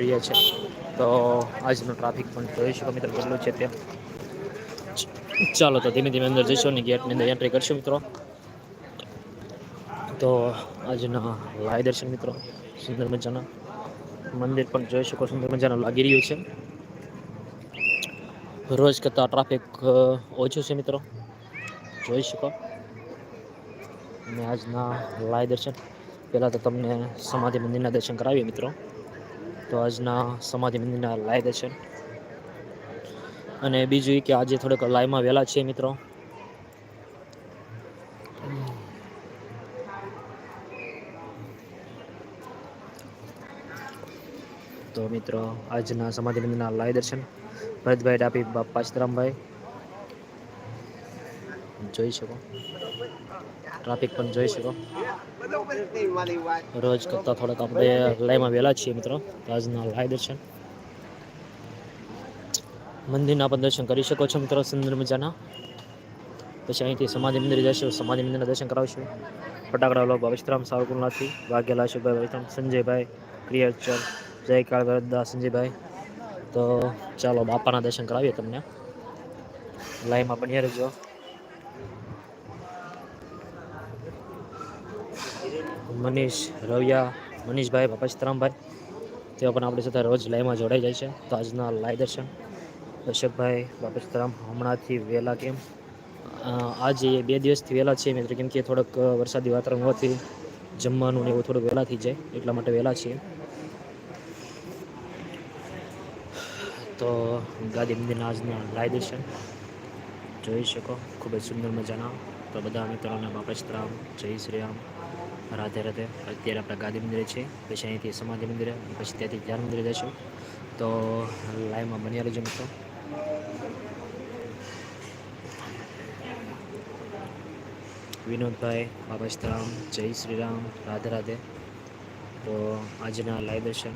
રહ્યા છે. તો આજનો ટ્રાફિક પણ જોઈ શકો મિત્રો કેટલું છે ત્યાં. ચાલો તો ધીમે ધીમે અંદર જઈશું અને ગેટની અંદર એન્ટ્રી કરશું મિત્રો. તો આજના લાય દર્શન મિત્રો, સુંદર મજાના મંદિર પણ જોઈ શકો, સુંદર મજાનું લાગી રહ્યું છે. રોજ કરતાં ટ્રાફિક ઓછું છે મિત્રો. જોઈ શકો. અને આજના લાય દર્શન. પહેલાં તો તમને સમાધિ મંદિરના દર્શન કરાવીએ મિત્રો. તો આજના સમાધિ મંદિરના લાય દર્શન. અને બીજું કે આજે થોડેક લાઈવમાં વહેલા છે મિત્રો. તો મિત્રો, આજના સમાધિ મંદિરના લાય દર્શન. ભરતભાઈ ડાપી બાપા સીતરામભાઈ જોઈ શકો. ટ્રાફિક પણ જોઈ શકો. રોજ કરતાં થોડાક આપણે લાઈમાં વહેલા છીએ મિત્રો. આજના લાય દર્શન. મંદિરના પણ દર્શન કરી શકો છો મિત્રો સુંદર મજાના. પછી અહીંથી સમાધિ મંદિર જશું. સમાધિ મંદિરના દર્શન કરાવશું. ફટાકડા લોકો વિશ્રામ સાવકુલનાથથી વાઘેલા શુભાઈ વિશ્રામ, સંજયભાઈ ક્રિયાચર જય કાળ સંજયભાઈ. તો ચાલો બાપાના દર્શન કરાવીએ તમને. લાઈમાં બન્યા રહેજો. મનીષ રવિયા, મનીષભાઈ બાપા તેઓ પણ આપણી સાથે રોજ લાઈવમાં જોડાઈ જાય છે. તો આજના લાઈવ દર્શન દર્શકભાઈ બાપા સીતારામ હમણાંથી વહેલા કેમ? આજે બે દિવસથી વહેલા છે મિત્ર, કેમ કે થોડોક વરસાદી વાતાવરણ હોવાથી જમવાનું ને એવું થોડુંક વહેલા થઈ જાય, એટલા માટે વહેલા છીએ. તો ગાંધી મંદિરના આજના લાય દર્શન, જોઈ શકો. ખૂબ જ સુંદર મજાના. તો બધા મિત્રોને બાપા સીતારામ જય શ્રી રામ. રાધે રાધે. અત્યારે આપણે ગાંધી મંદિરે છે, પછી અહીંથી સમાધિ મંદિરે, પછી ત્યાંથી ધ્યાન મંદિરે જઈશું તો લાઈવમાં બન્યા રહેજો મિત્રો. વિનોદભાઈ બાબાશ્રામ જય શ્રી રામ રાધે રાધે. તો આજના લાઈવ દર્શન.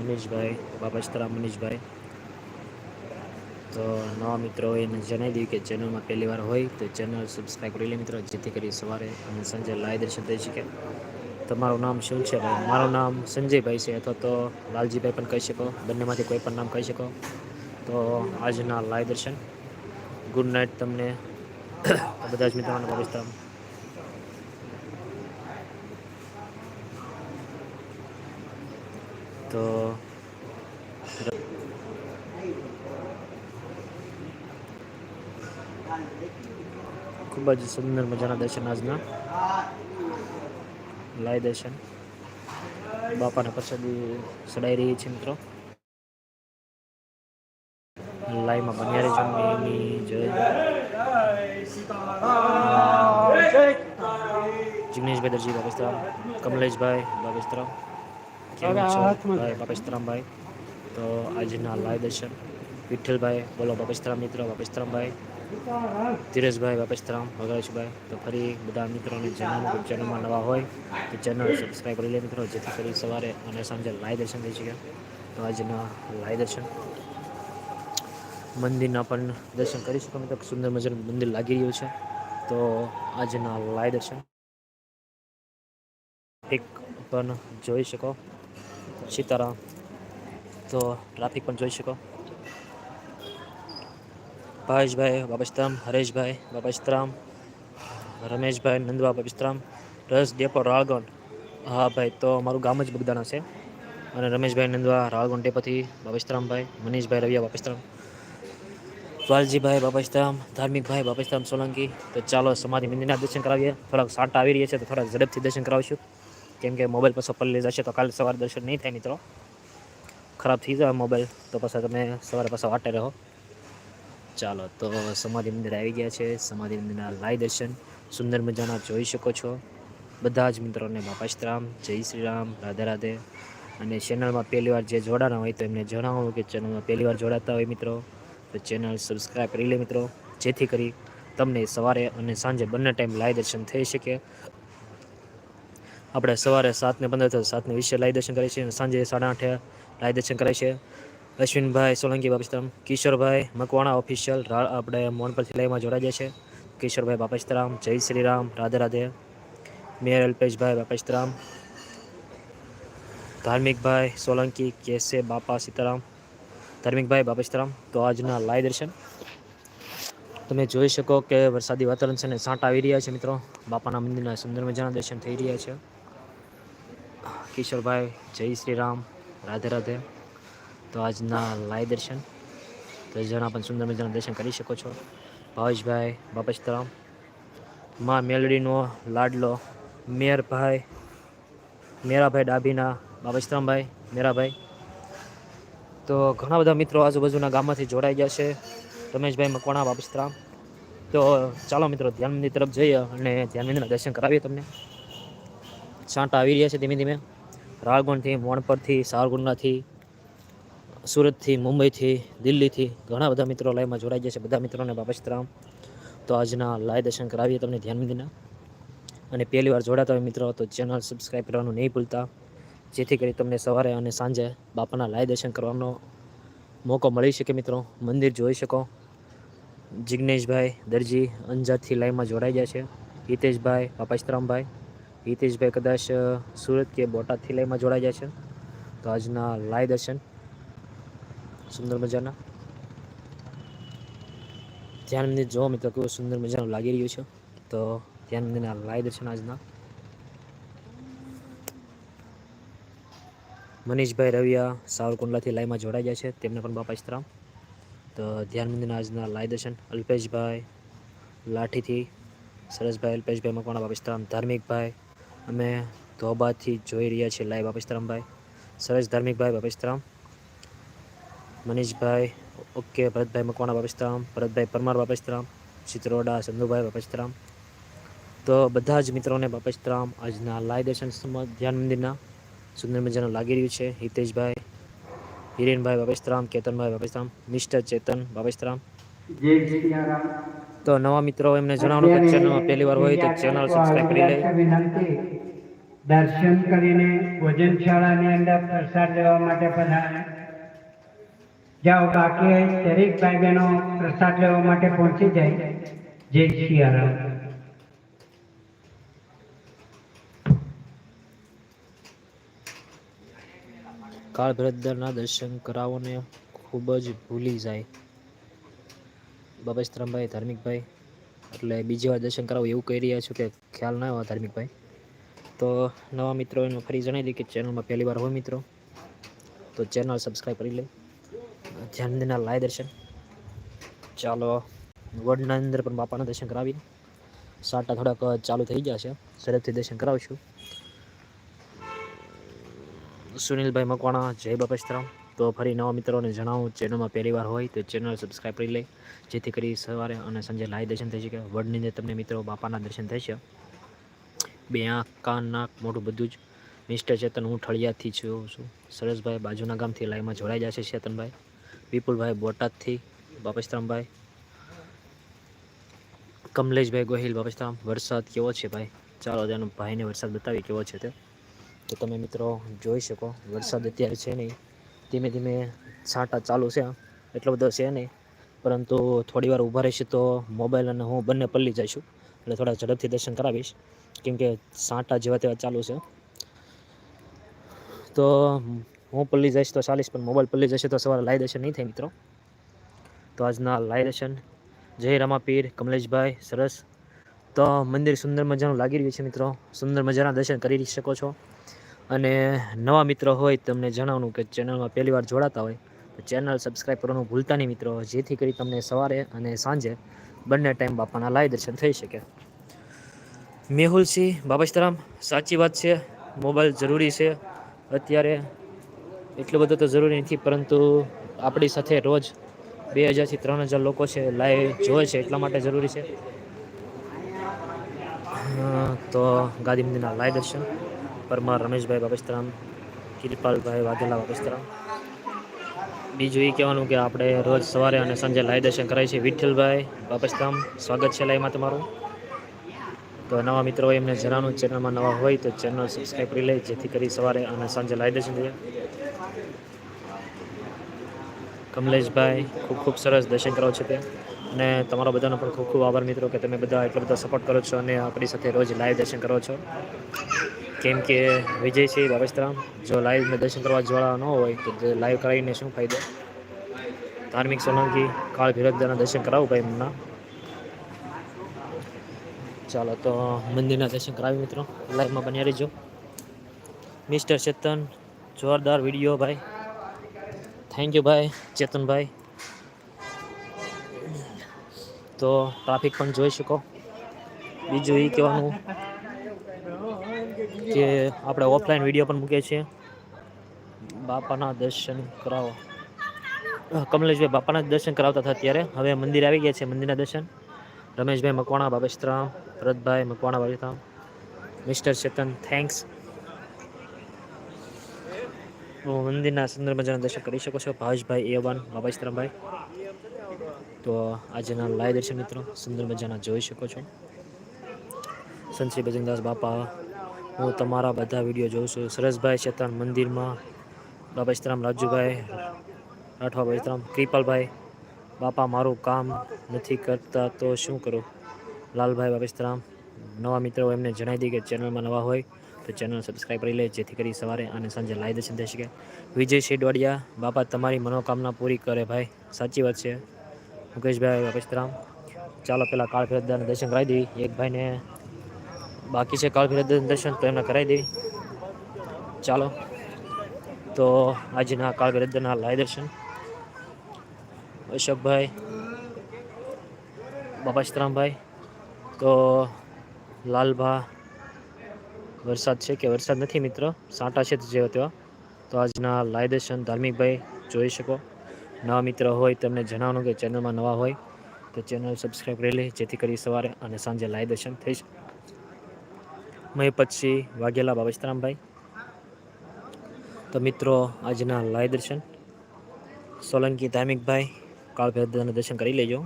મનીષભાઈ બાબાશ્રામ મનીષભાઈ. તો નવા મિત્રો એને જણાવી દઉં કે ચેનલમાં પહેલી વાર હોય તો ચેનલ સબસ્ક્રાઈબ કરી લે મિત્રો, જેથી કરી સવારે અને સાંજે લાઈવ દર્શન થઈ શકે. તમારું નામ શું છે ભાઈ? મારું નામ સંજયભાઈ છે, અથવા તો લાલજીભાઈ પણ કહી શકો, બંનેમાંથી કોઈ પણ નામ કહી શકો. તો આજના લાઈવ દર્શન. ગુડ નાઇટ તમને. બધા જ મિત્રોને પાકિસ્તાન તો ખૂબ જ સુંદર મજાના દર્શન આજના. લાય દર્શન. બાપાના પ્રસાદી સડાઈ રહી છે મિત્રો. લાઈમાં બન્યા રહેજો એની જય. જિગ્નેશભાઈ દરજી બાપેસ્તરામ કમલેશભાઈ બાપેસ્તરામ ભાઈ બાપેસ્તરામભાઈ તો આજના લાય દર્શન. વિઠ્ઠલભાઈ બોલો બાપેસ્તરામ મિત્ર બાપેસ્તરામભાઈ ધીરજભાઈ બાપેસ્તરામ વગરેશભાઈ તો ફરી બધા મિત્રોને જણાવું ચેનલમાં નવા હોય તો ચેનલ સબસ્ક્રાઈબ કરી લે મિત્રો, જેથી કરી સવારે અને સાંજે લાય દર્શન થઈ શકે. તો આજના લાય દર્શન. મંદિરના પણ દર્શન કરી શકો મિત્રો. સુંદર મજાનું મંદિર લાગી રહ્યું છે. તો આજના લાય દર્શન. એક પણ જોઈ શકો. સીતારામ. તો ટ્રાફિક પણ જોઈ શકો. ભાવેશભાઈ બાબસ્તરામ હરેશભાઈ બાબસ્તરામ રમેશભાઈ નંદવા બાબસ્તરામ રસ ડેપો રાળગણ હા ભાઈ, તો મારું ગામ જ બગદાણા છે. અને રમેશભાઈ નંદવા રાળગણ ડેપોથી બાબસ્તરામભાઈ મનીષભાઈ રવિયા બાબસ્તરામ વાલજીભાઈ બાબસ્તરામ ધાર્મિકભાઈ બાબસ્તરામ સોલંકી. તો ચાલો સમાધિ મંદિરના દર્શન કરાવીએ. થોડાક સાટા આવી રહ્યા છે, તો થોડાક ઝડપથી દર્શન કરાવીશું. કેમ કે મોબાઈલ પાછો પલ્લી જશે તો કાલે સવારે દર્શન નહીં થાય મિત્રો. ખરાબ થઈ જાય મોબાઈલ, તો પાછા તમે સવારે પાછા વાટે રહો. ચાલો, તો સમાધિ મંદિર આવી ગયા છે. સમાધિ મંદિરના લાઈ દર્શન. સુંદર મજાના જોઈ શકો છો. બધા જ મિત્રોને બાપાશ્રામ જય શ્રી રામ, રાધે રાધે. અને ચેનલમાં પહેલી વાર જે જોડાના હોય તો એમને જણાવું કે ચેનલમાં પહેલી વાર જોડાતા હોય મિત્રો. તો ચેનલ સબસ્ક્રાઈબ કરી લે મિત્રો. જેથી કરી તમને સવારે અને સાંજે બંને ટાઈમ લાઈ દર્શન થઈ શકે. આપણે સવારે સાતને પંદર સાતને વીસે લાઈ દર્શન કરીએ છીએ અને સાંજે સાડા આઠે લાઈ દર્શન કરીએ છે અશ્વિનભાઈ સોલંકી બાપસ્તરામ કિશોરભાઈ મકવાણા ઓફિશિયલ આપણે મોનપર સિલાઈમાં જોડાઈ છે. કિશોરભાઈ બાપસ્તરામ જય શ્રી રામ રાધે રાધે. મેયર અલ્પેશભાઈ બાપસ્તરામ ધાર્મિકભાઈ સોલંકી કેસે બાપા સીતારામ. ધાર્મિકભાઈ બાપસ્તરામ તો આજના લાઈ દર્શન. તમે જોઈ શકો કે વરસાદી વાતાવરણ છે ને સાંટ આવી રહ્યા છે મિત્રો. બાપાના મંદિરના સુંદર મજાના દર્શન થઈ રહ્યા છે. કિશોરભાઈ, જય શ્રી રામ રાધે રાધે. તો આજના લાઈ દર્શન. તો જણા પણ સુંદર મજાના દર્શન કરી શકો છો. ભાવેશભાઈ, બાપેશરામ, માં મેલડીનો, લાડલો મેયરભાઈ મેરાભાઈ ડાભીના બાબસ્તરામભાઈ મેરાભાઈ. તો ઘણા બધા મિત્રો આજુબાજુના ગામમાંથી જોડાઈ ગયા છે. રમેશભાઈ મકવાણા બાબસ્તરામ તો ચાલો મિત્રો ધ્યાન મંદિર તરફ જઈએ અને ધ્યાન મંદિરના દર્શન કરાવીએ તમને. છાંટા આવી રહ્યા છે ધીમે ધીમે. રાળગુણથી, મોણપરથી સારગુંડાથી સુરતથી, મુંબઈથી, દિલ્હીથી ઘણા બધા મિત્રો લાઈવમાં જોડાઈ ગયા છે. બધા મિત્રોને બાબસ્તરામ તો આજના લાઈવ દર્શન કરાવીએ તમને ધ્યાન મંદિરના. અને પહેલી વાર જોડાતા હોય મિત્રો, તો ચેનલ સબસ્ક્રાઈબ કરવાનું નહીં ભૂલતા. જેથી કરી તમને સવારે અને સાંજે બાપાના લાય દર્શન કરવાનો મોકો મળી શકે મિત્રો. મંદિર જોઈ શકો. જિગ્નેશભાઈ, દરજી, અંજારથી લાઈવમાં જોડાઈ ગયા છે. હિતેશભાઈ બાપાશ્રામભાઈ હિતેશભાઈ કદાચ સુરત કે બોટાદથી લાઈવમાં જોડાઈ ગયા છે. તો આજના લાય દર્શન સુંદર મજાના. ધ્યાન મંદિર જોવો મિત્રો, કેવું સુંદર મજાનું લાગી રહ્યું છે. તો ધ્યાન મંદિરના લાઈ દર્શન આજના. મનીષભાઈ રવિયા સાવરકુંડલાથી લાઈમાં જોડાઈ ગયા છે. તેમને પણ બાપા ઇસ્તરામ તો ધ્યાન મંદિરના આજના લાઈ દર્શન અલ્પેશભાઈ લાઠીથી, સરસભાઈ, અલ્પેશભાઈ મકવાણા, બાપા ઇસ્તરામ ધાર્મિકભાઈ. અમે ધોબાથી જોઈ રહ્યા છીએ લાઈવ બાપા ઇસ્તરામભાઈ સરસ ધાર્મિકભાઈ, બાપા ઇસ્તરામ મનીષભાઈ ઓકે ભરતભાઈ મકવાણા બાપસ્તરામ ભરતભાઈ પરમાર બાપસ્તરામ ચિત્રોડા સંધુભાઈ બાપસ્તરામ તો બધા જ મિત્રોને બાપસ્તરામ આજના લાય દર્શન ધ્યાન મંદિરના સુંદર મજાનું લાગી રહ્યું છે. હિતેશભાઈ હિરેનભાઈ બાપસ્તરામ કેતનભાઈ બાપસ્તરામ મિસ્ટર ચેતન બાપસ્તરામ તો નવા મિત્રો એમને જણાવવાનું કે ચેનલમાં પહેલી વાર હોય તો ચેનલ સબસ્ક્રાઇબ કરી લે. દર્શન કરીને ભોજનશાળાની અંદર પ્રસાદ લેવા માટે પધારે જાઓ બાકી દરેક ભાઈ બહેનો પ્રસાદ લેવા માટે પહોંચી જાય. જય સિયારામ કાળ ભરતદરના દર્શન કરાવોને ખૂબ જ ભૂલી જાય. બાબેસ્તરામભાઈ ધાર્મિકભાઈ, એટલે બીજી વાર દર્શન કરાવો એવું કહી રહ્યા છું કે ખ્યાલ ના હોય ધાર્મિકભાઈ. તો નવા મિત્રો એને ફરી જણાવી દઈએ કે ચેનલમાં પહેલી વાર હોય મિત્રો, તો ચેનલ સબસ્ક્રાઈબ કરી લે. ધ્યાન લાય દર્શન. ચાલો, વડના અંદર પણ બાપાના દર્શન કરાવી સાટા થોડાક ચાલુ થઈ ગયા છે. ઝડપથી દર્શન કરાવીશું. સુનિલભાઈ મકવાણા, જય બાપેશ્રામ તો ફરી નવા મિત્રોને જણાવું, ચેનલમાં પહેલી વાર હોય તો ચેનલ સબસ્ક્રાઈબ કરી લે. જેથી કરી સવારે અને સાંજે લાઈવ દર્શન થઈ શકે. વડની અંદર તમને મિત્રો બાપાના દર્શન થશે. બે આંખ, કાન, નાક, મોઢું બધું જ. મિસ્ટર ચેતન હું ઠળિયાથી છું છું. સરસભાઈ બાજુના ગામથી લાઈવમાં જોડાઈ જશે, ચેતનભાઈ. વિપુલભાઈ બોટાદથી બાપસ્તરામભાઈ કમલેશભાઈ ગોહિલ, બાપેશ્રામ, વરસાદ કેવો છે ભાઈ? ચાલો તેનો ભાઈને વરસાદ બતાવી કેવો છે તે. તો તમે મિત્રો જોઈ શકો, વરસાદ અત્યારે છે નહીં. ધીમે ધીમે છાંટા ચાલુ છે એટલો બધો છે નહીં. પરંતુ થોડી વાર ઊભા રહેશે તો મોબાઈલ અને હું બંને પલ્લી જઈશું. એટલે થોડા ઝડપથી દર્શન કરાવીશ. કેમકે સાંટા જેવા તેવા ચાલુ છે. તો હું પલ્લી જઈશ તો ચાલીસ, પણ મોબાઈલ પલ્લી જશે તો સવારે લાઈ દર્શન નહીં થાય મિત્રો. તો આજના લાઈ દર્શન. જય રામાપીર, કમલેશભાઈ, સરસ. તો મંદિર સુંદર મજાનું લાગી રહ્યું છે મિત્રો. સુંદર મજાના દર્શન કરી શકો છો. અને નવા મિત્રો હોય તમને જણાવવાનું કે ચેનલમાં પહેલી વાર જોડાતા હોય, તો ચેનલ સબસ્ક્રાઈબ કરવાનું ભૂલતા નહીં મિત્રો. જેથી કરી તમને સવારે અને સાંજે બંને ટાઈમ બાપાના લાઈ દર્શન થઈ શકે. મેહુલસિંહ બાબાસ્તરામ સાચી વાત છે. મોબાઈલ જરૂરી છે. અત્યારે એટલો બધો તો જરૂરી નથી, પરંતુ આપણી સાથે રોજ બે હજારથી ત્રણ હજાર લોકો છે, લાઈવ જોવે છે, એટલા માટે જરૂરી છે. તો ગાંધી મંદિરના લાઈવ દર્શન. પરમાર રમેશભાઈ બાબસ્તરામ કિરપાલભાઈ વાઘેલા બાબસ્તરામ બીજું એ કહેવાનું કે આપણે રોજ સવારે અને સાંજે લાઈવ દર્શન કરાય છે. વિઠ્ઠલભાઈ બાબસ્તરામ સ્વાગત છે લાઈવમાં તમારું. તો નવા મિત્રો હોય એમને જણાવવાનું. ચેનલમાં નવા હોય તો ચેનલ સબસ્ક્રાઈબ કરી લે, જેથી કરી સવારે અને સાંજે લાઈવ દર્શન થઈએ કમલેશભાઈ, ખૂબ ખૂબ સરસ દર્શન કરાવો છો તે. અને તમારા બધાનો પણ ખૂબ ખૂબ આભાર મિત્રો કે તમે બધા એટલો બધો સપોર્ટ કરો છો અને આપણી સાથે રોજ લાઈવ દર્શન કરો છો. કેમ કે વિજય છે બાબસ્તરામ જો લાઈવ દર્શન કરવા જવાળા ન હોય તો લાઈવ કરાવીને શું ફાયદો? ધાર્મિક સોલંકી કાળ ભૈરવદાના દર્શન કરાવું ભાઈ એમના. ચાલો તો મંદિરના દર્શન કરાવી મિત્રો. લાઈવમાં બન્યા રહીજો. મિસ્ટર ચેતન, જોરદાર વીડિયો ભાઈ. થેન્ક યુ ભાઈ ચેતનભાઈ તો ટ્રાફિક પણ જોઈ શકો. બીજું એ કહેવાનું કે આપણે ઓફલાઈન વીડિયો પણ મૂકીએ છીએ. બાપાના દર્શન કરાવો. કમલેશભાઈ બાપાના દર્શન કરાવતા હતા અત્યારે હવે મંદિર આવી ગયા છે, મંદિરના દર્શન. રમેશભાઈ મકવાણા બાબેશ્રામ ભરતભાઈ મકવાણા બાબેશ્રામ મિસ્ટર ચેતન થેન્ક્સ મંદિરના સુંદર મજાના દર્શન કરી શકો છો. ભાવેશભાઈ, એવાન વન બાબાશ્રામભાઈ તો આજના લાઈવ દર્શન મિત્રો સુંદર મજાના જોઈ શકો છો. સંશ્રી ભજનદાસ બાપા, હું તમારા બધા વીડિયો જોઉં છું. સરસભાઈ શેતાન મંદિરમાં બાબાશ્રામ રાજુભાઈ, રાઠવા બાબાશ્રામ કૃપાલભાઈ, બાપા મારું કામ નથી કરતા તો શું કરું? લાલભાઈ બાબાશ્રામ નવા મિત્રો એમને જણાવી દઈએ કે ચેનલમાં નવા હોય. તો ચેનલ સબસ્ક્રાઈબ કરી લે, જેથી કરી સવારે અને સાંજે લાઈ દર્શન થઈ શકે વિજય શેડવાડિયા બાપા તમારી મનોકામના પૂરી કરે ભાઈ. સાચી વાત છે. મુકેશભાઈ અપેશરામ ચાલો પહેલાં કાળ ફેરદાના દર્શન કરાવી દેવી. એક ભાઈને બાકી છે કાળ ફેરદાના દર્શન, તો એમને કરાવી દેવી. ચાલો. તો આજના કાળ ફેરદાના લાય દર્શન. અશોકભાઈ બાપાસ્તરામભાઈ તો લાલભા વરસાદ છે કે વરસાદ નથી મિત્રો? સાંટા છે જે તેવા. તો આજના લાય દર્શન ધાર્મિકભાઈ જોઈ શકો. નવા મિત્ર હોય તમને જણાવવાનું કે ચેનલમાં નવા હોય તો ચેનલ સબસ્ક્રાઈબ કરી લે, જેથી કરી સવારે અને સાંજે લાઈવ દર્શન થઈ શકે. મય પછી વાઘેલા બાબસ્તરામભાઈ તો મિત્રો, આજના લાઈવ દર્શન સોલંકી ધાર્મિકભાઈ કાળભેદના દર્શન કરી લેજો.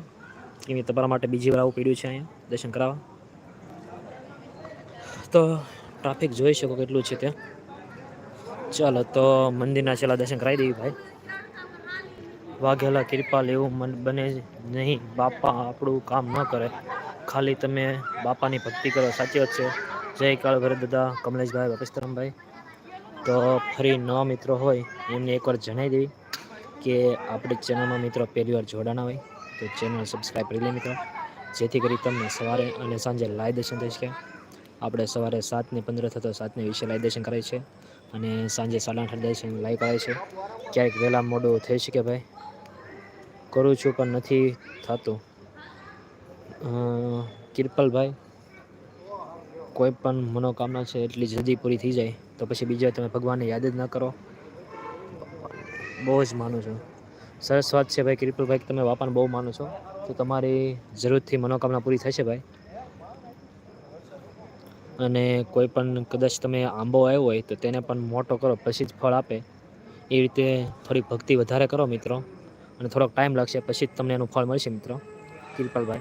કેમ તમારા માટે બીજી વાર આવું પીડ્યું છે અહીંયા. દર્શન કરાવવા. તો ટ્રાફિક જોઈ શકો કેટલું છે ત્યાં. ચાલો તો મંદિરના છેલ્લા દર્શન કરાવી દેવી ભાઈ. વાઘેલા કૃપાલ એવું બને નહીં. બાપા આપણું કામ ન કરે. ખાલી તમે બાપાની ભક્તિ કરો. સાચી વાત છે. જય કાળ ભરત દાદા, કમલેશભાઈ બાપેસ્તરામભાઈ તો ફરી નવા મિત્રો હોય એમને એકવાર જણાવી દેવી કે આપણી ચેનલમાં મિત્રો પહેલી વાર જોડાના હોય તો ચેનલ સબસ્ક્રાઈબ કરી લે મિત્રો. જેથી કરી તમને સવારે અને સાંજે લાઈવ દર્શન થઈ શકે. આપણે સવારે સાતને પંદર થતો સાતને વિશે લાઈવ દર્શન કરાય છે. અને સાંજે સાડા આઠ દર્શન લાઈવ કરાય છે. ક્યાંક વહેલા મોડું થઈ શકે ભાઈ. કરું છું પણ નથી થતું. કિરપલભાઈ, કોઈ પણ મનોકામના છે એટલી જલ્દી પૂરી થઈ જાય, તો પછી બીજા તમે ભગવાનને યાદ જ ન કરો. બહુ જ માનું છું. સરસ વાત છે ભાઈ કિરપલભાઈ તમે બાપાને બહુ માનો છો. તો તમારી જરૂરથી મનોકામના પૂરી થશે ભાઈ. અને કોઈ પણ કદાચ તમે આંબો આવ્યો હોય તો તેને પણ મોટો કરો, પછી જ ફળ આપે. એ રીતે થોડી ભક્તિ વધારે કરો મિત્રો. અને થોડોક ટાઈમ લાગશે, પછી જ તમને એનું ફળ મળશે મિત્રો. કિરપાલભાઈ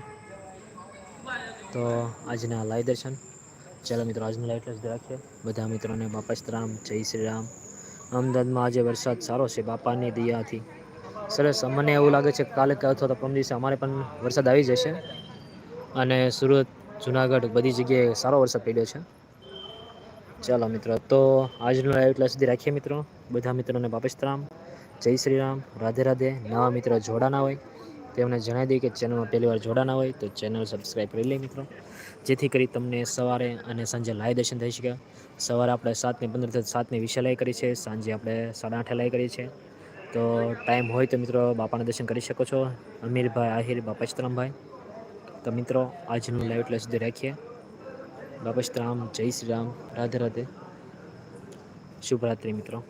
તો આજના લાઈવ દર્શન. ચાલો મિત્રો, આજનું લાઈવ જ રાખીએ. બધા મિત્રોને બાપાસ્તરામ જય શ્રી રામ. અમદાવાદમાં આજે વરસાદ સારો છે, બાપાની દયાથી. સરસ. મને એવું લાગે છે કાલે અથવા તો પરમ દિવસે અમારે પણ વરસાદ આવી જશે. અને સુરત જુનાગઢ બધી જગ્યાએ સારો વરસાદ પડ્યો છે. ચાલો મિત્રો, તો આજનો લાઈવ એટલા સુધી રાખીએ મિત્રો. બધા મિત્રોને બાપસ્તરામ જય શ્રી રામ. રાધે રાધે. નવા મિત્રો જોડાના હોય તેમને જણાવી દઈએ કે ચેનલમાં પહેલી વાર જોડાના હોય, તો ચેનલ સબસ્ક્રાઈબ કરી લે મિત્રો. જેથી કરી તમને સવારે અને સાંજે લાઈવ દર્શન થઈ શકે. સવારે આપણે સાતને પંદર સાતની વિશે લાઈ કરી છે, સાંજે આપણે સાડા આઠે લાઈ કરી છીએ તો ટાઈમ હોય તો મિત્રો બાપાના દર્શન કરી શકો છો. અમીરભાઈ આહિર બાપસ્તરામભાઈ તો મિત્રો, આજનું લાઈવ એટલે સુધી રાખીએ. બાપસ્તરામ જય શ્રી રામ, રાધે રાધે. શુભરાત્રિ મિત્રો.